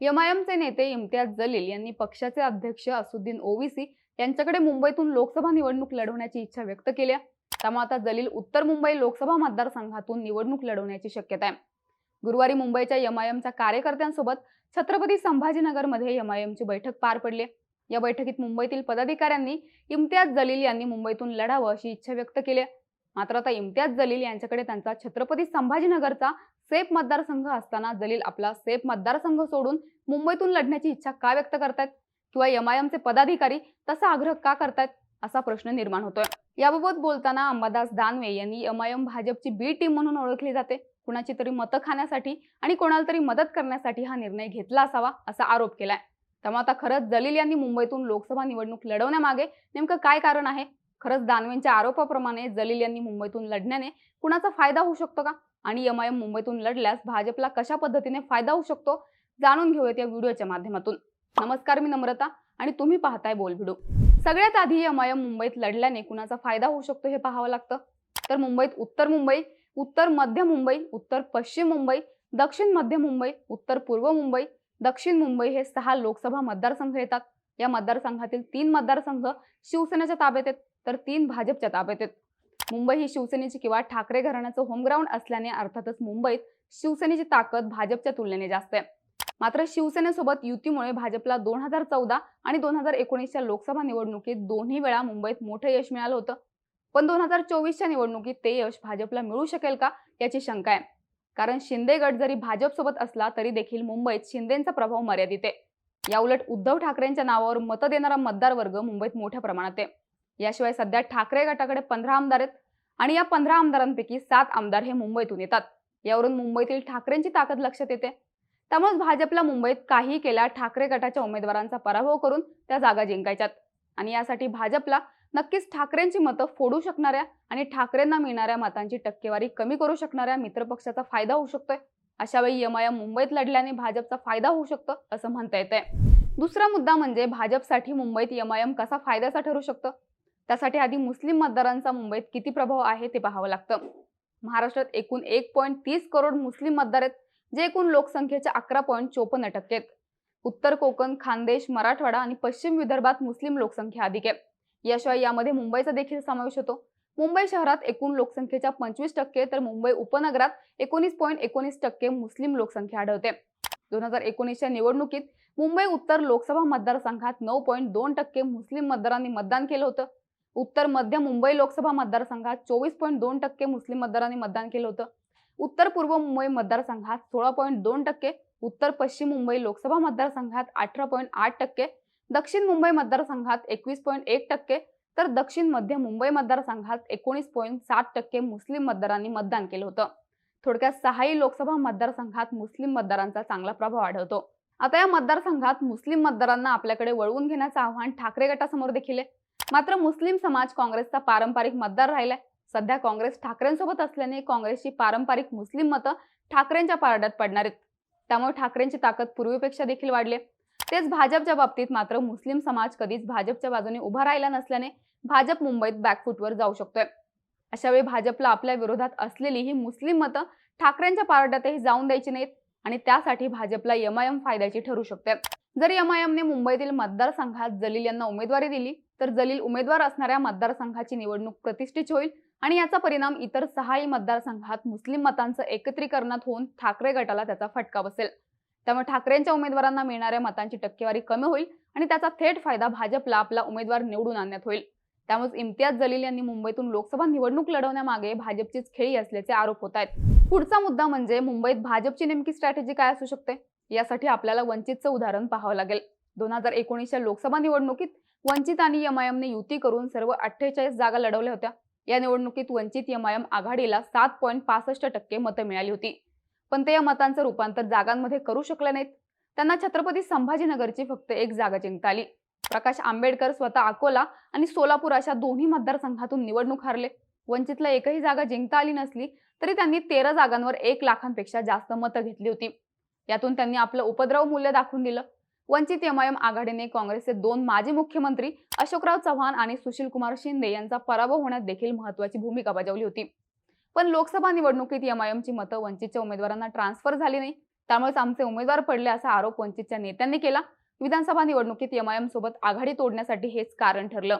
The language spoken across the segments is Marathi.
एमआयएमचे नेते इम्तियाज जलील यांनी पक्षाचे अध्यक्ष असुद्दीन ओवीसी यांच्याकडे मुंबईतून लोकसभा निवडणूक लढवण्याची इच्छा व्यक्त केली त्यामुळे आता जलील उत्तर मुंबई लोकसभा मतदारसंघातून निवडणूक लढवण्याची शक्यता आहे. गुरुवारी मुंबईच्या एमआयएमच्या कार्यकर्त्यांसोबत छत्रपती संभाजीनगरमध्ये एमआयएमची बैठक पार पडली या बैठकीत मुंबईतील पदाधिकाऱ्यांनी इम्तियाज जलील यांनी मुंबईतून लढावं अशी इच्छा व्यक्त केली मात्र आता इम्तियाज जलील यांच्याकडे त्यांचा छत्रपती संभाजीनगरचा सेफ मतदारसंघ असताना जलील आपला सेफ मतदारसंघ सोडून मुंबईतून लढण्याची इच्छा का व्यक्त करतायत? किंवा एमआयएमचे पदाधिकारी तसा आग्रह का करतायत? असा प्रश्न निर्माण होतोय. याबाबत बोलताना अंबादास दानवे यांनी एमआयएम भाजपची बी टीम म्हणून ओळखली जाते. कुणाची तरी मतं खाण्यासाठी आणि कोणाला तरी मदत करण्यासाठी हा निर्णय घेतला असावा असा आरोप केलाय. त्यामुळे आता खरंच जलील यांनी मुंबईतून लोकसभा निवडणूक लढवण्यामागे नेमकं काय कारण आहे? खरंच दानवेंच्या आरोपाप्रमाणे जलील यांनी मुंबईतून लढण्याने कुणाचा फायदा होऊ शकतो का? आणि एमआयएम मुंबईतून लढल्यास भाजपला कशा पद्धतीने फायदा होऊ शकतो जाणून घेऊयात या व्हिडिओच्या माध्यमातून. नमस्कार मी नम्रता आणि तुम्ही पाहताय बोल व्हिडिओ. सगळ्यात आधी एमआयएम मुंबईत लढल्याने कुणाचा फायदा होऊ शकतो हे पाहावं लागतं. तर मुंबईत उत्तर मुंबई उत्तर मध्य मुंबई उत्तर पश्चिम मुंबई दक्षिण मध्य मुंबई उत्तर पूर्व मुंबई दक्षिण मुंबई हे सहा लोकसभा मतदारसंघ येतात. या मतदारसंघातील तीन मतदारसंघ शिवसेनेच्या ताब्यात आहेत तर तीन भाजपच्या ताब्यात आहेत. मुंबई ही शिवसेनेची किंवा ठाकरे घराण्याचं होमग्राऊंड असल्याने अर्थातच मुंबईत शिवसेनेची ताकद भाजपच्या तुलनेने जास्त आहे. मात्र शिवसेनेसोबत युतीमुळे भाजपला दोन हजार चौदा आणि दोन हजार एकोणीसच्या लोकसभा निवडणुकीत दोन्ही वेळा मुंबईत मोठं यश मिळालं होतं. पण दोन हजार चोवीसच्या निवडणुकीत ते यश भाजपला मिळू शकेल का याची शंका आहे. कारण शिंदे गट जरी भाजपसोबत असला तरी देखील मुंबईत शिंदेचा प्रभाव मर्यादित आहे. याउलट उद्धव ठाकरेंच्या नावावर मतं देणारा मतदार वर्ग मुंबईत मोठ्या प्रमाणात आहे. याशिवाय सध्या ठाकरे गटाकडे पंधरा आमदार आहेत आणि या पंधरा आमदारांपैकी सात आमदार हे मुंबईतून येतात. यावरून मुंबईतील ठाकरेंची ताकद लक्षात येते. त्यामुळे भाजपला मुंबईत काही केल्या ठाकरे गटाच्या उमेदवारांचा पराभव करून त्या जागा जिंकायच्यात. आणि यासाठी भाजपला नक्कीच ठाकरेंची मतं फोडू शकणाऱ्या आणि ठाकरेंना मिळणाऱ्या मतांची टक्केवारी कमी करू शकणाऱ्या मित्रपक्षाचा फायदा होऊ शकतोय. अशा वेळी एमआयएम मुंबईत लढल्याने भाजपचा फायदा होऊ शकतो असं म्हणता येतंय. दुसरा मुद्दा म्हणजे भाजपसाठी मुंबईत यमायम कसा फायद्याचा ठरू शकतं? त्यासाठी आधी मुस्लिम मतदारांचा मुंबईत किती प्रभाव आहे ते पाहावं लागतं. महाराष्ट्रात एकूण एक पॉईंट तीस करोड मुस्लिम मतदार आहेत जे एकूण लोकसंख्येच्या अकरा पॉईंट चोपन्न टक्के आहेत. उत्तर कोकण खानदेश मराठवाडा आणि पश्चिम विदर्भात मुस्लिम लोकसंख्या अधिक आहे. याशिवाय यामध्ये मुंबईचा देखील समावेश होतो. मुंबई शहरात एकूण लोकसंख्येच्या पंचवीस टक्के तर मुंबई उपनगरात एकोणीस पॉईंट एकोणीस टक्के मुस्लिम लोकसंख्या आढळते. दोन हजार एकोणीसच्या निवडणुकीत मुंबई उत्तर लोकसभा मतदारसंघात नऊ पॉईंट दोन टक्के मुस्लिम मतदारांनी मतदान केलं होतं. उत्तर मध्य मुंबई लोकसभा मतदारसंघात चोवीस पॉईंट दोन टक्के मुस्लिम मतदारांनी मतदान केलं होतं. उत्तर पूर्व मुंबई मतदारसंघात सोळा पॉईंट दोन टक्के उत्तर पश्चिम मुंबई लोकसभा मतदारसंघात अठरा पॉईंट आठ टक्के दक्षिण मुंबई मतदारसंघात एकवीस पॉईंट एक टक्के तर दक्षिण मध्य मुंबई मतदारसंघात एकोणीस पॉईंट सात टक्के मुस्लिम मतदारांनी मतदान केलं होतं. थोडक्यात सहाही लोकसभा मतदारसंघात मुस्लिम मतदारांचा चांगला प्रभाव आढळतो. आता या मतदारसंघात मुस्लिम मतदारांना आपल्याकडे वळवून घेण्याचं आव्हान ठाकरे गटासमोर देखील आहे. मात्र मुस्लिम समाज काँग्रेसचा पारंपरिक मतदार राहिलाय. सध्या काँग्रेस ठाकरेंसोबत असल्याने काँग्रेसची पारंपरिक मुस्लिम मतं ठाकरेंच्या पारड्यात पडणार आहेत. त्यामुळे ठाकरेंची ताकद पूर्वीपेक्षा देखील वाढली तेच भाजपच्या बाबतीत मात्र मुस्लिम समाज कधीच भाजपच्या बाजूने उभा राहिला नसल्याने भाजप मुंबईत बॅकफुटवर जाऊ शकतोय. अशा वेळी भाजपला आपल्या विरोधात असलेली ही मुस्लिम मतं ठाकरेंच्या पारड्यातही जाऊन द्यायची नाहीत आणि त्यासाठी भाजपला एमआयएम फायद्याची ठरू शकते. जर एमआयएमने मुंबईतील मतदारसंघात जलील यांना उमेदवारी दिली तर जलील उमेदवार असणाऱ्या मतदारसंघाची निवडणूक प्रतिष्ठित होईल आणि याचा परिणाम इतर सहाही मतदारसंघात मुस्लिम मतांचं एकत्रीकरणात होऊन ठाकरे गटाला त्याचा फटका बसेल. त्यामुळे ठाकरेंच्या उमेदवारांना मिळणाऱ्या मतांची टक्केवारी कमी होईल आणि त्याचा थेट फायदा भाजपला आपला उमेदवार निवडून आणण्यात होईल. त्यामुळेच इम्तियाज जलील यांनी मुंबईतून लोकसभा निवडणूक लढवण्यामागे भाजपचीच खेळी असल्याचे आरोप होत आहेत. पुढचा मुद्दा म्हणजे मुंबईत भाजपची नेमकी स्ट्रॅटेजी काय असू शकते? यासाठी आपल्याला वंचितचं उदाहरण पाहावं लागेल. दोन हजार एकोणीसच्या लोकसभा निवडणुकीत वंचित आणि एमआयएमने युती करून सर्व अठ्ठेचाळीस जागा लढवल्या होत्या. या निवडणुकीत वंचित एमआयएम आघाडीला सात पॉईंट पासष्ट टक्के मतं मिळाली होती. पण ते या मतांचं रूपांतर जागांमध्ये करू शकले नाहीत. त्यांना छत्रपती संभाजीनगरची फक्त एक जागा जिंकता आली. प्रकाश आंबेडकर स्वतः अकोला आणि सोलापूर अशा दोन्ही मतदारसंघातून निवडणूक हारले. वंचितला एकही जागा जिंकता आली नसली तरी त्यांनी तेरा जागांवर एक लाखांपेक्षा जास्त मतं घेतली होती. यातून त्यांनी आपलं उपद्रव मूल्य दाखवून दिलं. वंचित एमआयएम आघाडीने काँग्रेसचे दोन माजी मुख्यमंत्री अशोकराव चव्हाण आणि सुशील कुमार शिंदे यांचा पराभव होण्यात देखील महत्वाची भूमिका बजावली होती. पण लोकसभा निवडणुकीत एमआयएमची मतं वंचितच्या उमेदवारांना ट्रान्सफर झाली नाही. त्यामुळेच आमचे उमेदवार पडले असा आरोप वंचितच्या नेत्यांनी केला. विधानसभा निवडणुकीत एमआयएम सोबत आघाडी तोडण्यासाठी हेच कारण ठरलं.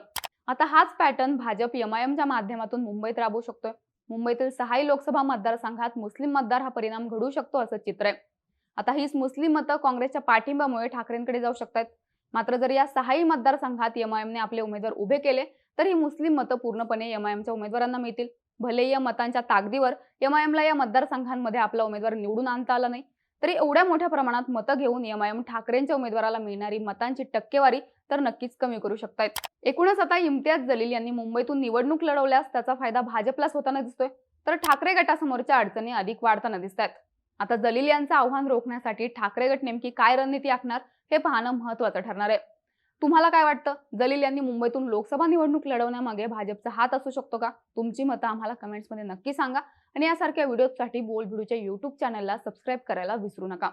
आता हाच पॅटर्न भाजप एमआयएमच्या माध्यमातून मुंबईत राबवू शकतोय. मुंबईतील सहाही लोकसभा मतदारसंघात मुस्लिम मतदार हा परिणाम घडू शकतो असं चित्र आहे. आता हीच मुस्लिम मतं काँग्रेसच्या पाठिंब्यामुळे ठाकरेंकडे जाऊ शकतात मात्र जर या सहाही मतदारसंघात एमआयएमने आपले उमेदवार उभे केले तर ही मुस्लिम मतं पूर्णपणे एमआयएमच्या उमेदवारांना मिळतील. भले या मतांच्या ताकदीवर एमआयएमला या मतदारसंघांमध्ये आपला उमेदवार निवडून आणता आला नाही तरी एवढ्या मोठ्या प्रमाणात मतं घेऊन एमआयएम ठाकरेंच्या उमेदवाराला मिळणारी मतांची टक्केवारी तर नक्कीच कमी करू शकतात एकूणच आता इम्तियाज जलील यांनी मुंबईतून निवडणूक लढवल्यास त्याचा फायदा भाजपलाच होताना दिसतोय तर ठाकरे गटासमोरच्या अडचणी अधिक वाढताना दिसतात आता जलील यांचं आव्हान रोखण्यासाठी ठाकरे गट नेमकी काय रणनीती आखणार हे पाहणं महत्वाचं ठरणार आहे. तुम्हाला काय वाटतं? जलील यांनी मुंबईतून लोकसभा निवडणूक लढवण्यामागे भाजपचा हात असू शकतो का? तुमची मतं आम्हाला कमेंट्समध्ये नक्की सांगा आणि यासारख्या व्हिडिओसाठी बोल व्हिडिओच्या युट्यूब चॅनलला सबस्क्राईब करायला विसरू नका.